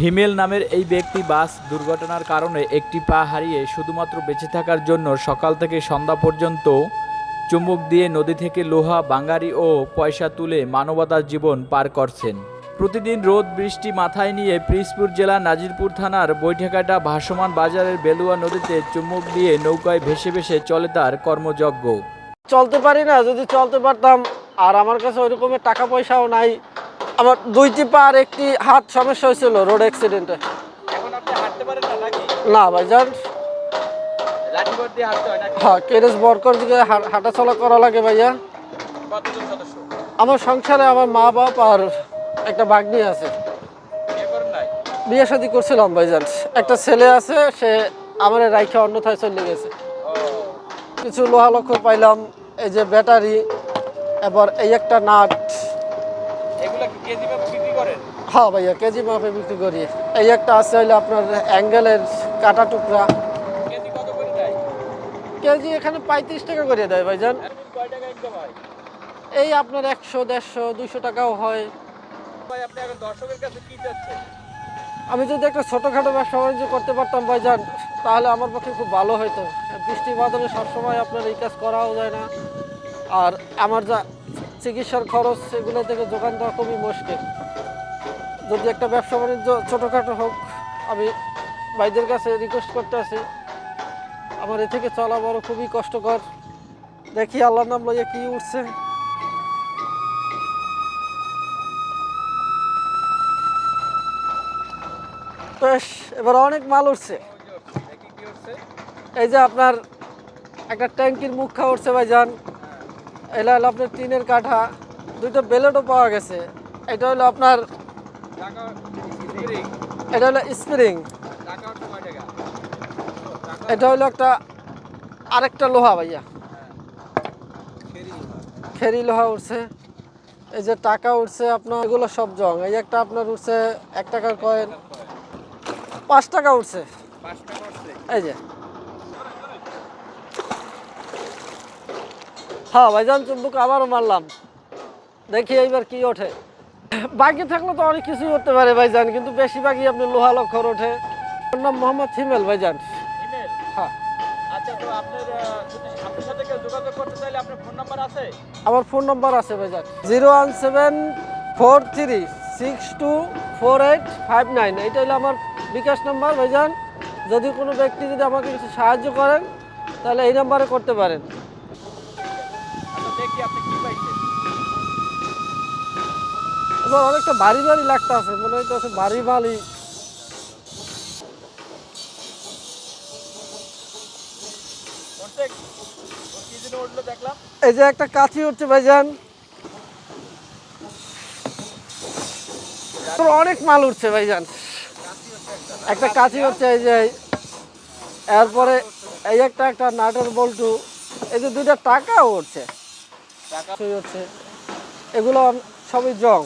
হিমেল নামের এই ব্যক্তি বাস দুর্ঘটনার কারণে একটি পা হারিয়ে শুধুমাত্র বেঁচে থাকার জন্য সকাল থেকে সন্ধ্যা পর্যন্ত চুম্বক দিয়ে নদী থেকে লোহা বাঙ্গারি ও পয়সা তুলে মানবতার জীবন পার করছেন। প্রতিদিন রোদ, বৃষ্টি মাথায় নিয়ে পিরিজপুর জেলা নাজিরপুর থানার বৈঠাকাটা ভাসমান বাজারের বেলুয়া নদীতে চুম্বক দিয়ে নৌকায় ভেসে ভেসে চলে তার কর্মযজ্ঞ। চলতে পারি না, যদি চলতে পারতাম, আর আমার কাছে ওই রকমের টাকা পয়সাও নাই আমার দুইটি পা আর একটি হাত সমস্যা হয়েছিল রোড অ্যাক্সিডেন্টে। না ভাইজান হয় কেরেস বরকর দিকে হা- হাঁটাচলা করা লাগে ভাইয়া। আমার সংসারে আমার মা বাপ আর একটা বাগনি আছে। বিয়ে শাদি করছিলাম ভাইজান একটা ছেলে আছে সে আমার রাইখে অন্যথায় চলে গেছে। কিছু লোহা লক্ষ্য পাইলাম এই যে ব্যাটারি এবার এই একটা নাট এগুলা কি কেজি ভাবে বিক্রি করেন হ্যাঁ ভাইয়া, কেজি মাপে বিক্রি করি। এই একটা আছে হইলে আপনার অ্যাঙ্গেলের কাটা টুকরা। কেজি এখানে পঁয়ত্রিশ টাকা করে দেয় ইনকাম হয় এই আপনার একশো, দেড়শো, দুইশো টাকাও হয়। ভাই আমি যদি একটা ছোটোখাটো ব্যবসা বাণিজ্য করতে পারতাম ভাই ভাইজান, তাহলে আমার পক্ষে খুব ভালো হতো বৃষ্টি বাদলে সবসময় আপনার এই কাজ করাও যায় না। আর আমার যা চিকিৎসার খরচ, সেগুলো থেকে যোগান দেওয়া খুবই মুশকিল। যদি একটা ব্যবসা বাণিজ্য ছোটোখাটো হোক, আমি ভাইদের কাছে রিকোয়েস্ট করতে আসি আমার এ থেকে চলা বড় খুবই কষ্টকর। দেখি আল্লাহর নাম লইয়া কি উঠছে। বেশ এবার অনেক মাল উঠছে। এই যে আপনার একটা ট্যাঙ্কির মুখ উঠছে ভাইজান। এটা হলো আপনার টিনের কাঠা। দুটো বেলেটও পাওয়া গেছে। এটা হলো আপনার এটা হলো স্প্রিং। এটা হলো একটা আরেকটা লোহা ভাইয়া। খেরি লোহা উঠছে এই যে টাকা উঠছে আপনার এগুলো সব জং। এই একটা আপনার উঠছে এক টাকার কয়েন। পাঁচ টাকা উঠছে এই যে। হ্যাঁ ভাইজান চুম্বুক আবারও মারলাম। দেখি এইবার কি ওঠে। বাকি থাকলে তো অনেক কিছুই করতে পারে ভাইজান কিন্তু বেশিরভাগই আপনি লোহা লক্ষর ওঠে। ওর নাম মোহাম্মদ হিমেল ভাইজান। ইমেল হ্যাঁ। আচ্ছা আমার ফোন নম্বর আছে ভাইজান। Zero one seven four three six two four eight five nine. এইটা হলো আমার বিকাশ নাম্বার ভাইজান। যদি কোনো ব্যক্তি যদি আমাকে কিছু সাহায্য করেন তাহলে এই নাম্বারে করতে পারেন। আচ্ছা দেখি আপনি কি পাইছেন। এবার অনেকটা ভারী ভারী লাগতে আছে মনে হইতেছে উঠল দেখলাম এই যে একটা কাঠি উঠছে ভাইজান। তোর অনেক মাল উঠছে ভাইজান। একটা কাঠি হচ্ছে এই যে এরপরে এই একটা একটা নাটের বল্টু। এই যে দুইটা টাকাও উঠছে। টাকা হচ্ছে। এগুলো সবই জং।